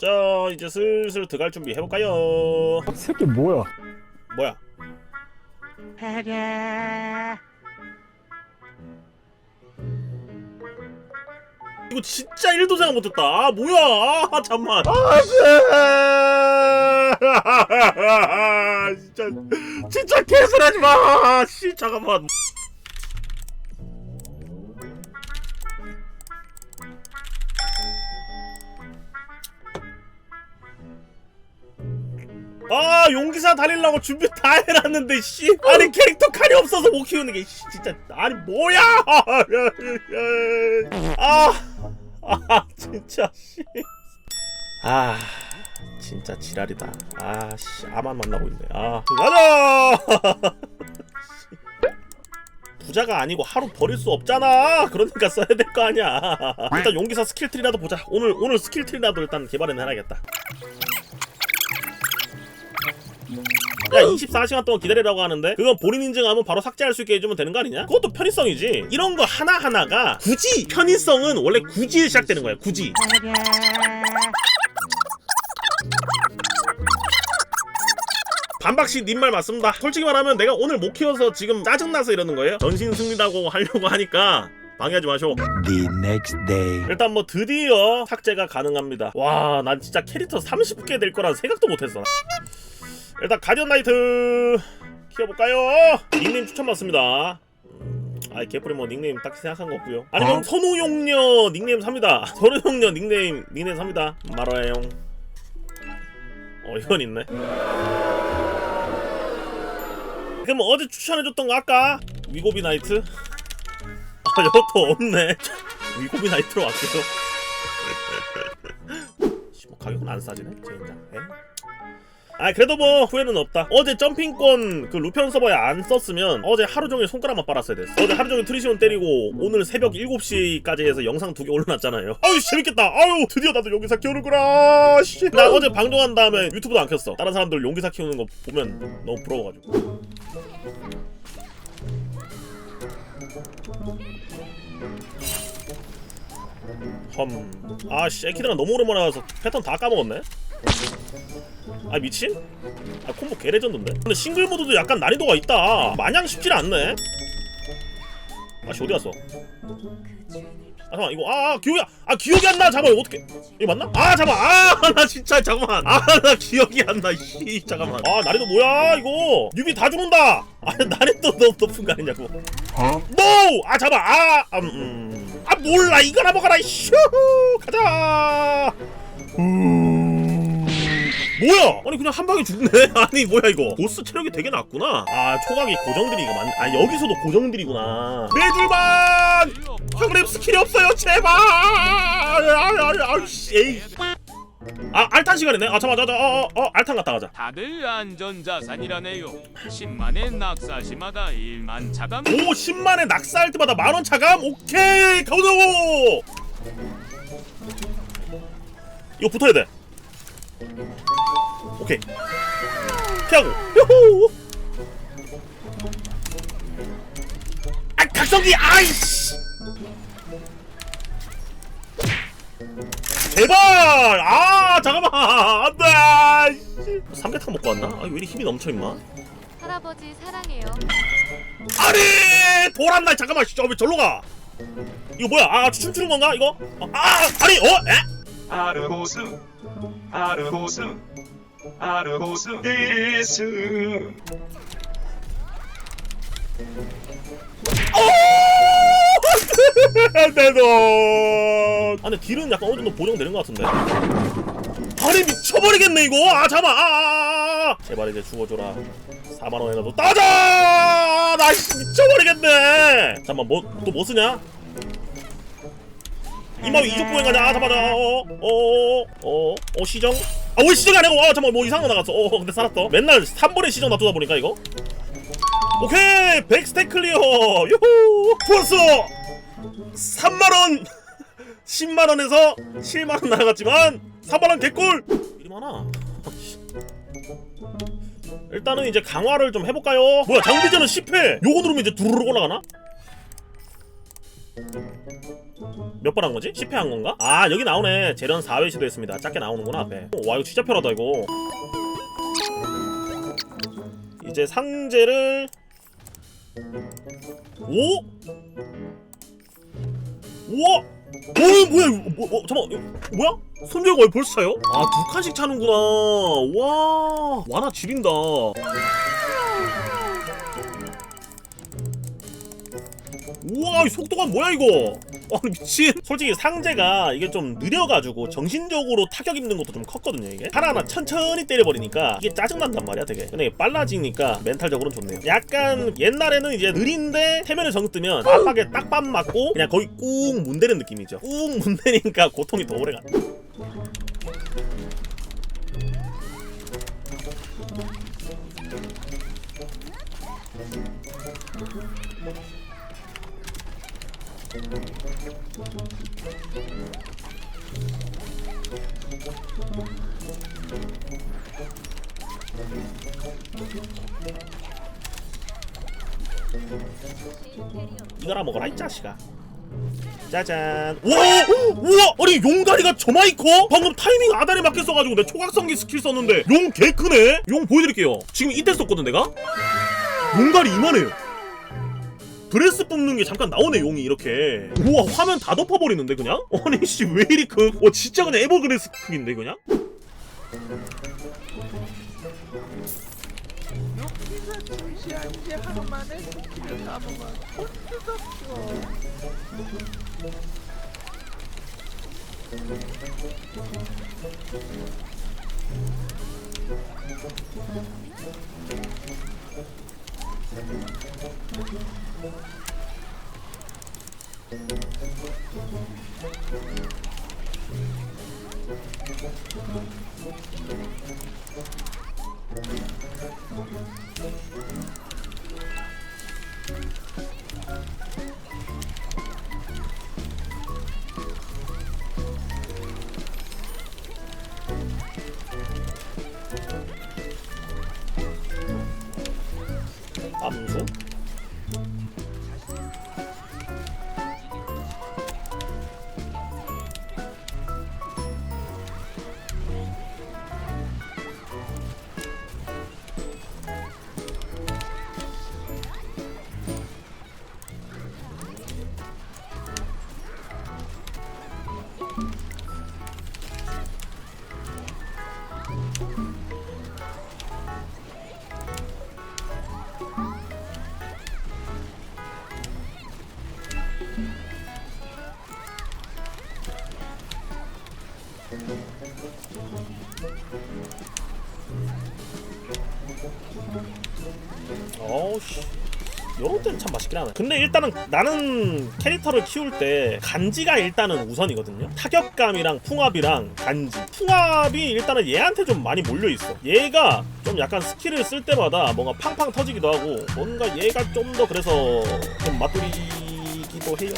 자 이제 슬슬 들어갈 준비 해볼까요? 새끼 뭐야? 뭐야? 이거 진짜 1도 생각 못했다. 아 뭐야? 아 잠만. 아 진짜 진짜 개소리하지 마 씨 잠깐만 아 용기사 달리려고 준비 다 해놨는데 씨. 아니 캐릭터 칸이 없어서 못 키우는 게 씨, 진짜. 아니 뭐야! 아, 아 진짜 씨 아 진짜 지랄이다. 아씨 아만 만나고 있네. 아 가자! 부자가 아니고 하루 버릴 수 없잖아. 그러니까 써야 될 거 아니야. 일단 용기사 스킬트리라도 보자. 오늘 오늘 스킬트리라도 일단 개발해 놔야겠다 야 24시간 동안 기다리라고 하는데 그건 본인 인증하면 바로 삭제할 수 있게 해주면 되는 거 아니냐? 그것도 편의성이지. 이런 거 하나하나가 굳이. 편의성은 원래 굳이에 시작되는 거야 굳이 반박씨 님말 맞습니다. 솔직히 말하면 내가 오늘 못 키워서 지금 짜증나서 이러는 거예요? 전신 승리라고 하려고 하니까 방해하지 마쇼 The next day. 일단 뭐 드디어 삭제가 가능합니다. 와 난 진짜 캐릭터 30개 될 거란 생각도 못했어 일단 가디언 나이트 키워볼까요? 닉네임 추천 받습니다. 음, 아이 개뿔이 뭐 닉네임 딱히 생각한 거 없고요. 아니면 선우용녀 닉네임 삽니다. 선우용녀 닉네임 닉네임 삽니다. 말아요. 어 이건 있네. 그럼 어제 추천해줬던 거 아까? 위고비 나이트? 아 이것도 없네. 위고비 나이트로 씨, 뭐 가격은 안 싸지네 젠장 에? 아 그래도 뭐 후회는 없다. 어제 점핑권 그 루피언 서버에 안 썼으면 어제 하루 종일 손가락만 빨았어야 됐어. 어제 하루 종일 트리시온 때리고 오늘 새벽 7시까지 해서 영상 두 개 올려놨잖아요. 아유 재밌겠다. 아유 드디어 나도 용기사 키우는구나. 씨 나 어제 방송한 다음에 유튜브도 안 켰어. 다른 사람들 용기사 키우는 거 보면 너무 부러워가지고. 험. 아씨 에키드랑 너무 오랜만에 와서 패턴 다 까먹었네 아 미친? 아 콤보 개레전드인데? 근데 싱글 모드도 약간 난이도가 있다. 마냥 쉽질 않네. 아씨 어디 갔어? 아 잠깐 이거 아, 아 기억이 아 기억이 안 나. 잠깐 이거 어떻게 이거 맞나? 아 잠깐 아나 진짜 잠깐만. 아 나 기억이 안나씨 잠깐만. 아 난이도 뭐야 이거? 뉴비 다 죽는다. 아 난이도 너무 높은 거 아니냐고. Huh? 노! 아 잠깐 아, 음, 음. 아 몰라. 이거나 먹어라 슈 가자. 음... 뭐야? 아니 그냥 한 방에 죽네? 아니 뭐야 이거? 보스 체력이 되게 낮구나. 아 초각이 고정들이가 많... 아 여기서도 고정들이구나. 매줄만! 형님 스킬이 없어요 제발! 아씨 에이. 아 알탄 시간이네? 아 잠깐 잠깐 어어 어, 알탄 갔다 가자. 다들 안전자산이라네요. 10만의 낙사시마다. 1만 차감. 오 10만에 낙사할 때마다 만 원 차감? 오케이 가보자고! 이거 붙어야 돼 오케이. 피하고. 요호! 아 각성기! 아이씨! 제발! 아 잠깐만! 안돼! 삼계탕 먹고 왔나? 아, 왜 이리 힘이 넘쳐 임마? 할아버지 사랑해요. 아니! 도란나? 잠깐만 진짜 왜 절로 가? 이거 뭐야? 아 춤추는 건가 이거? 아, 아 아니 어? 에? 아르고스 아르고스 아르고스 데스 내돈 아 근데 딜은 약간 어느 정도 보정되는 것 같은데? 아니 미쳐버리겠네 이거! 아 잠깐 아, 아, 아, 아. 제발 이제 죽어줘라. 4만원이라도 따자! 나 씨, 미쳐버리겠네! 잠깐만 뭐또 뭐 쓰냐? 이마위 이족 보행 아 잠깐만 어어어어 어, 시정 아왜 시정이 아니고 아 잠깐만 뭐 이상한 거 나갔어. 어 근데 살았어 맨날 3번에 시정 놔두다 보니까 이거. 오케이! 백스택 클리어! 유후! 좋았어 3만원! 10만원에서 7만원 나갔지만 3만원 개꿀! 일이 많아. 일단은 이제 강화를 좀 해볼까요? 뭐야 장비전은 10회! 요거 누르면 이제 두루룩 올라가나? 몇 번 한 거지? 10회 한 건가? 아 여기 나오네 재련 4회 시도했습니다 작게 나오는구나 앞에 오, 와 이거 진짜 편하다 이거 이제 상제를 오? 우와! 어 뭐야 뭐, 어, 잠깐만 뭐야? 손절가 왜 벌써 차요? 아 두 칸씩 차는구나 와 와나 지린다 우와 이 속도가 뭐야 이거? 아니 미친. 솔직히 상제가 이게 좀 느려가지고 정신적으로 타격 입는 것도 좀 컸거든요 이게. 하나하나 천천히 때려버리니까 이게 짜증난단 말이야 되게. 근데 빨라지니까 멘탈적으로는 좋네요. 약간 옛날에는 이제 느린데 태면에 정 뜨면 압박에 딱밤 맞고 그냥 거의 꾹 문대는 느낌이죠. 꾹 문대니까 고통이 더 오래가 이거나 먹어라 이 자식아. 짜잔. 우와! 우와! 아니 용다리가 저마이 커? 방금 타이밍 아다리 맞게 써가지고 내 초각성기 스킬 썼는데 용 개 크네? 용 보여드릴게요. 지금 이때 썼거든 내가? 용다리 이만해요 브레스 뽑는 게 잠깐 나오네 용이 이렇게 우와 화면 다 덮어버리는데 그냥? 아니 씨왜 이리 크? 어 진짜 그냥 에버그레스 크기인데 그냥? 여기서 진시한 지 하루 만에 스킬을 까먹어 헛뜯었어 암수 요런 때는 참 맛있긴 하네. 근데 일단은 나는 캐릭터를 키울 때 간지가 일단은 우선이거든요. 타격감이랑 풍압이랑 간지. 풍압이 일단은 얘한테 좀 많이 몰려있어. 얘가 좀 약간 스킬을 쓸 때마다 뭔가 팡팡 터지기도 하고 뭔가 얘가 좀 더 그래서 좀 맛돌이기도 해요